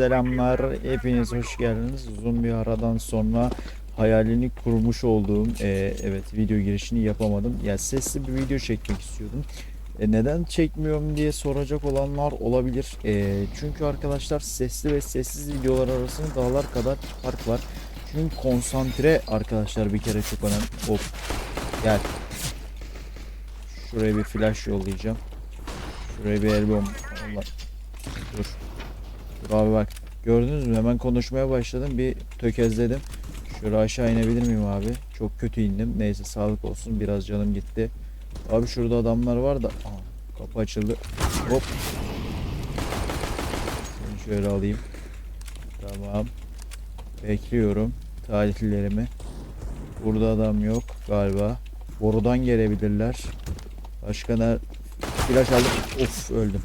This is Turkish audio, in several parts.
selamlar. Hepiniz hoş geldiniz. Uzun bir aradan sonra hayalini kurmuş olduğum e, evet video girişini yapamadım. Ya sesli bir video çekmek istiyordum. E, neden çekmiyorum diye soracak olanlar olabilir. E, çünkü arkadaşlar sesli ve sessiz videolar arasında dağlar kadar fark var. Çünkü konsantre arkadaşlar bir kere çok önemli. Hop gel. Şuraya bir flash yollayacağım. Şuraya bir elbom. Allah. Dur. Abi bak. Gördünüz mü? Hemen konuşmaya başladım. Bir tökezledim. Şöyle aşağı inebilir miyim abi? Çok kötü indim. Neyse sağlık olsun. Biraz canım gitti. Abi şurada adamlar var da. Aha, kapı açıldı. Hop. Seni şöyle alayım. Tamam. Bekliyorum. Talihlilerimi. Burada adam yok galiba. Borudan gelebilirler. Başka ne? Flash aldım. Of öldüm.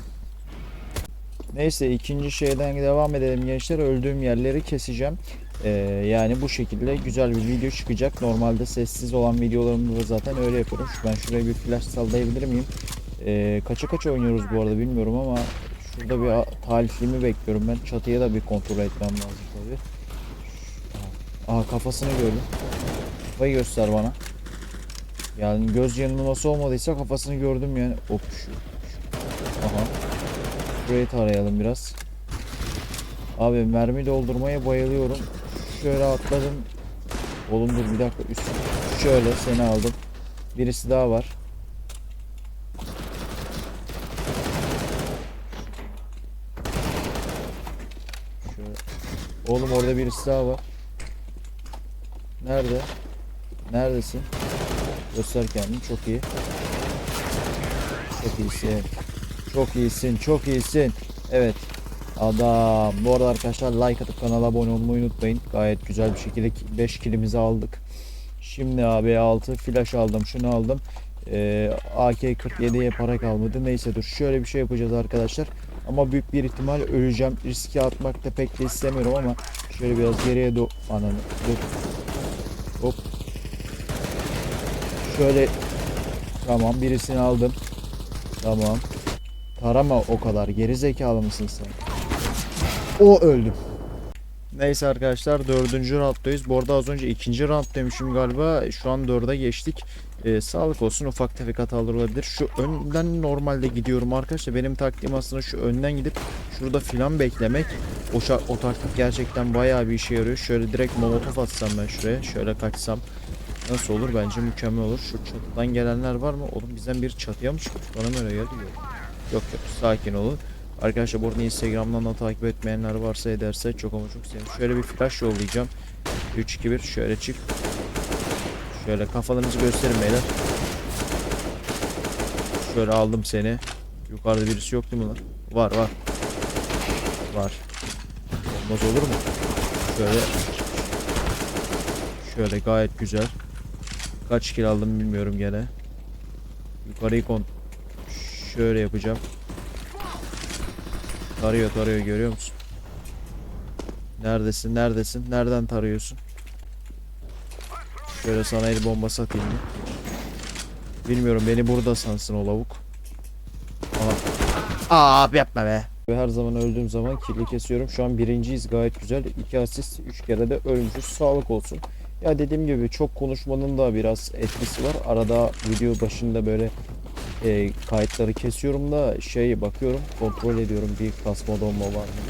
Neyse ikinci şeyden devam edelim gençler. Öldüğüm yerleri keseceğim. Ee, yani bu şekilde güzel bir video çıkacak. Normalde sessiz olan videolarımda da zaten öyle yapıyorum. Ben şuraya bir flash sallayabilir miyim? Ee, kaça kaç oynuyoruz bu arada bilmiyorum ama şurada bir talihlimi bekliyorum ben. Çatıya da bir kontrol etmem lazım tabii. Aha kafasını gördüm. Kafayı göster bana. Yani göz yanılması olmadıysa kafasını gördüm yani. Hop şu. Burayı tarayalım biraz. Abi mermi doldurmaya bayılıyorum. Şöyle atladım. Oğlum dur bir dakika. Üst. Şöyle seni aldım. Birisi daha var. Şöyle. Oğlum orada birisi daha var. Nerede? Neredesin? Göster kendini. Çok iyi. Çok iyisin. Çok iyisin. Çok iyisin. Evet. Adam. Bu arada arkadaşlar like atıp kanala abone olmayı unutmayın. Gayet güzel bir şekilde 5 kilimizi aldık. Şimdi abi 6 flash aldım. Şunu aldım. Ee, AK-47'ye para kalmadı. Neyse dur. Şöyle bir şey yapacağız arkadaşlar. Ama büyük bir ihtimal öleceğim. Riske atmak da pek de istemiyorum ama şöyle biraz geriye do ananı dur. Hop. Şöyle tamam birisini aldım. Tamam. Tarama o kadar. Geri zekalı mısın sen? O öldüm. Neyse arkadaşlar dördüncü rounddayız. Bu arada az önce ikinci round demişim galiba. Şu an dörde geçtik. Ee, sağlık olsun ufak tefek hatalar olabilir. Şu önden normalde gidiyorum arkadaşlar. Benim taktiğim aslında şu önden gidip şurada filan beklemek. O, o taktik gerçekten bayağı bir işe yarıyor. Şöyle direkt molotof atsam ben şuraya. Şöyle kaçsam. Nasıl olur? Bence mükemmel olur. Şu çatıdan gelenler var mı? Oğlum bizden biri çatıya mı çıkmış? Bana mı öyle geldi? Yok. Yok. Sakin olun. Arkadaşlar bu arada Instagram'dan da takip etmeyenler varsa ederse çok ama çok sevinirim. Şöyle bir flash yollayacağım. 3 2 1 şöyle çık. Şöyle kafalarınızı gösterin beyler. Şöyle aldım seni. Yukarıda birisi yok değil mi lan? Var var. Var. Olmaz olur mu? Şöyle Şöyle gayet güzel. Kaç kill aldım bilmiyorum gene. Yukarıyı kon şöyle yapacağım. Tarıyor tarıyor görüyor musun? Neredesin? Neredesin? Nereden tarıyorsun? Şöyle sana el bombası atayım mı? Bilmiyorum beni burada sansın o lavuk. Aa yapma be. Ve her zaman öldüğüm zaman kirli kesiyorum. Şu an birinciyiz gayet güzel. 2 asist 3 kere de ölmüşüz. Sağlık olsun. Ya dediğim gibi çok konuşmanın da biraz etkisi var. Arada video başında böyle e, kayıtları kesiyorum da şey bakıyorum kontrol ediyorum bir kasma donma var mı.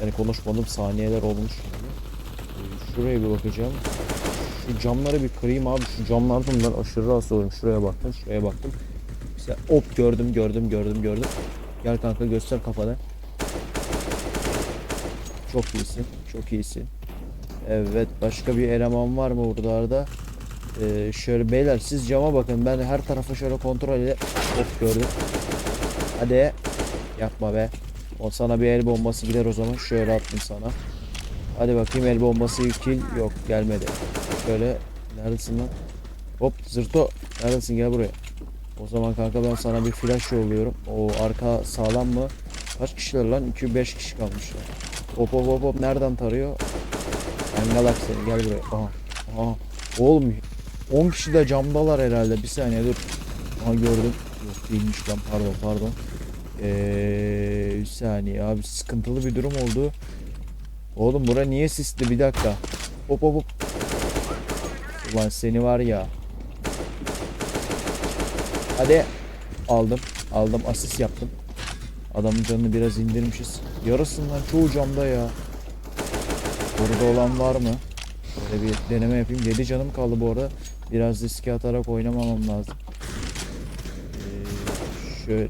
Yani konuşmadığım saniyeler olmuş. E, şuraya bir bakacağım. Şu camları bir kırayım abi. Şu camlardan ben aşırı rahatsız oluyorum. Şuraya baktım, şuraya baktım. Mesela hop gördüm, gördüm, gördüm, gördüm. Gel kanka göster kafada. Çok iyisin, çok iyisin. Evet, başka bir eleman var mı buralarda? Ee, şöyle beyler siz cama bakın. Ben her tarafa şöyle kontrol edip hop gördüm. Hadi. Yapma be. O sana bir el bombası gider o zaman. Şöyle attım sana. Hadi bakayım el bombası kill yok gelmedi. Şöyle neredesin lan? Hop zırto neredesin gel buraya. O zaman kanka ben sana bir flash yolluyorum. O arka sağlam mı? Kaç kişiler lan? 2-5 kişi kalmışlar. Hop hop hop hop nereden tarıyor? Engalak seni gel buraya. Aha. Aha. Oğlum 10 kişi de camdalar herhalde. Bir saniye dur. Aha gördüm. Yok değilmiş lan pardon pardon. Ee, bir saniye abi sıkıntılı bir durum oldu. Oğlum bura niye sisli bir dakika. Hop hop hop. Ulan seni var ya. Hadi. Aldım. Aldım. Asist yaptım. Adamın canını biraz indirmişiz. Yarısından çoğu camda ya. Burada olan var mı? Böyle bir deneme yapayım. 7 canım kaldı bu arada. Biraz riske atarak oynamamam lazım. Ee, şöyle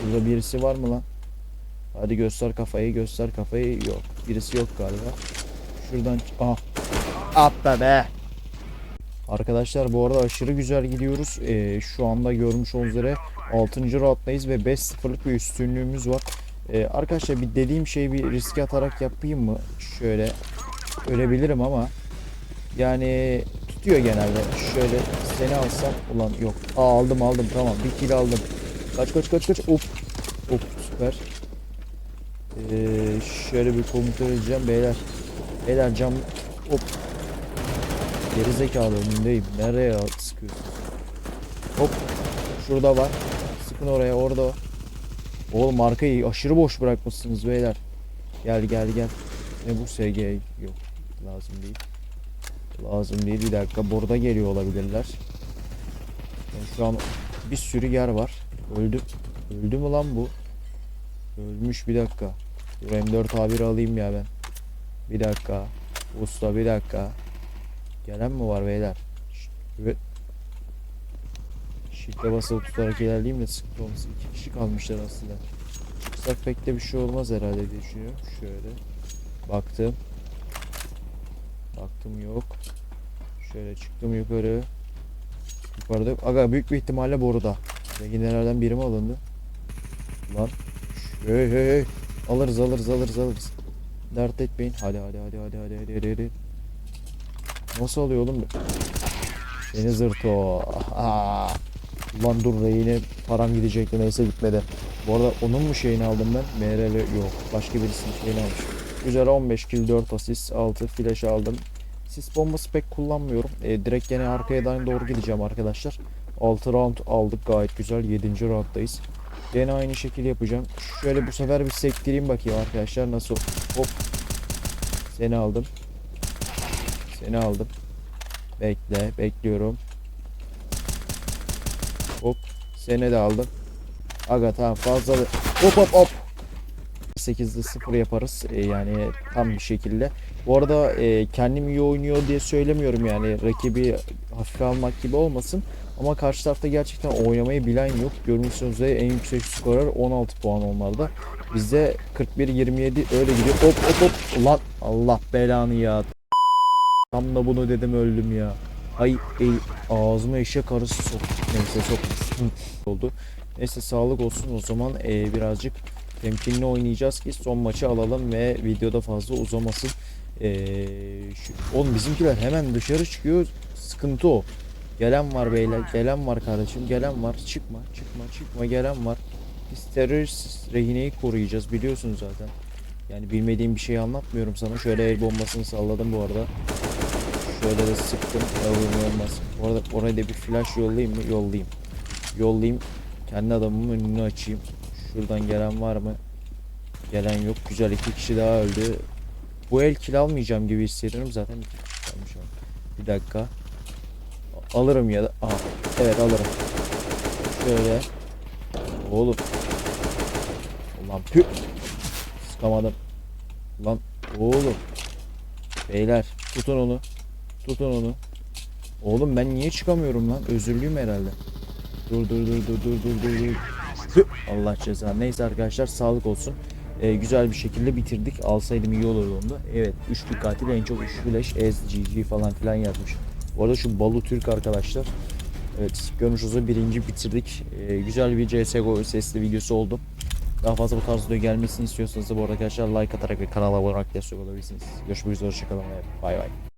şurada birisi var mı lan? Hadi göster kafayı, göster kafayı. Yok. Birisi yok galiba. Şuradan aha. Atla be. Arkadaşlar bu arada aşırı güzel gidiyoruz. Ee, şu anda görmüş olduğunuz üzere 6. rounddayız ve 5-0'lık bir üstünlüğümüz var. Ee, arkadaşlar bir dediğim şeyi bir riske atarak yapayım mı? Şöyle ölebilirim ama yani tutuyor genelde. Şöyle seni alsam ulan yok. Aa aldım aldım tamam bir kill aldım. Kaç kaç kaç kaç. Hop. Hop süper. Ee, şöyle bir komuta edeceğim beyler. Beyler cam hop. Geri zekalı önündeyim. Nereye sıkıyorsun? Hop. Şurada var. Sıkın oraya orada. o. Oğlum arkayı aşırı boş bırakmışsınız beyler. Gel gel gel. Ne bu SG yok. Lazım değil. Lazım değil. Bir dakika. Burada geliyor olabilirler. Ben şu an bir sürü yer var. Öldü. Öldü mü lan bu? Ölmüş bir dakika. Dur M4 A1 alayım ya ben. Bir dakika. Usta bir dakika. Gelen mi var beyler? Şşt, evet. Shift'e basılı tutarak ilerleyeyim de sıkıntı olmasın. İki kişi kalmışlar aslında. Çıksak pek de bir şey olmaz herhalde diye düşünüyorum. Şöyle. Baktım. Baktım yok. Şöyle çıktım yukarı. Yukarıda. Aga büyük bir ihtimalle boruda. Reginelerden biri mi alındı? Lan. Hey hey hey. Alırız alırız alırız alırız. Dert etmeyin. Hadi hadi hadi hadi hadi hadi hadi. hadi. Nasıl alıyor oğlum? Seni zırto. Aa. Ulan dur reyine param gidecekti neyse gitmedi. Bu arada onun mu şeyini aldım ben? MRL yok. Başka birisinin şeyini almış. Güzel 15 kill 4 asist 6 flash aldım. Sis bombası pek kullanmıyorum. E, direkt gene arkaya doğru gideceğim arkadaşlar. 6 round aldık gayet güzel. 7. rounddayız. Gene aynı şekil yapacağım. Şöyle bu sefer bir sektireyim bakayım arkadaşlar nasıl. Hop. Seni aldım. Seni aldım. Bekle, bekliyorum. Hop. Seni de aldım. Aga tamam fazla da- Hop hop hop. 8'de 0 yaparız Ee, yani tam bir şekilde. Bu arada e, kendim iyi oynuyor diye söylemiyorum yani rakibi hafife almak gibi olmasın. Ama karşı tarafta gerçekten oynamayı bilen yok. Görmüşsünüz üzere en yüksek skorer 16 puan onlarda. Bizde 41-27 öyle gidiyor. Hop hop hop. Ulan Allah belanı ya. Tam da bunu dedim öldüm ya. Ay ey, ağzıma eşek arısı sok. Neyse sok. oldu. Neyse sağlık olsun o zaman e, birazcık temkinli oynayacağız ki son maçı alalım ve videoda fazla uzamasın. E, şu, oğlum bizimkiler hemen dışarı çıkıyor. Sıkıntı o. Gelen var beyler, gelen var kardeşim, gelen var. Çıkma, çıkma, çıkma, gelen var. Biz terörist rehineyi koruyacağız biliyorsun zaten. Yani bilmediğim bir şey anlatmıyorum sana. Şöyle el bombasını salladım bu arada. Şöyle de sıktım. Yavrum olmaz. Bu arada oraya da bir flash yollayayım mı? Yollayayım. Yollayayım. Kendi adamımın önünü açayım. Şuradan gelen var mı? Gelen yok. Güzel iki kişi daha öldü. Bu el kill almayacağım gibi hissediyorum. Zaten. Bir dakika. Alırım ya da. Aha. Evet alırım. Şöyle. Oğlum. Ulan pü. Sıkamadım. Lan oğlum. Beyler tutun onu. Tutun onu. Oğlum ben niye çıkamıyorum lan? Özürlüyüm herhalde. Dur dur dur dur dur dur dur! Allah ceza. Neyse arkadaşlar sağlık olsun. Ee, güzel bir şekilde bitirdik. Alsaydım iyi olurdu onu. Evet. Üçlü katil en çok 3 flash, SGG falan filan yazmış. Bu arada şu Balu Türk arkadaşlar. Evet görmüş olduğunuz birinci bitirdik. Ee, güzel bir CSGO sesli videosu oldu. Daha fazla bu tarz video gelmesini istiyorsanız bu arada arkadaşlar like atarak ve kanala abone olarak destek olabilirsiniz. Görüşmek üzere hoşçakalın ve bay bay.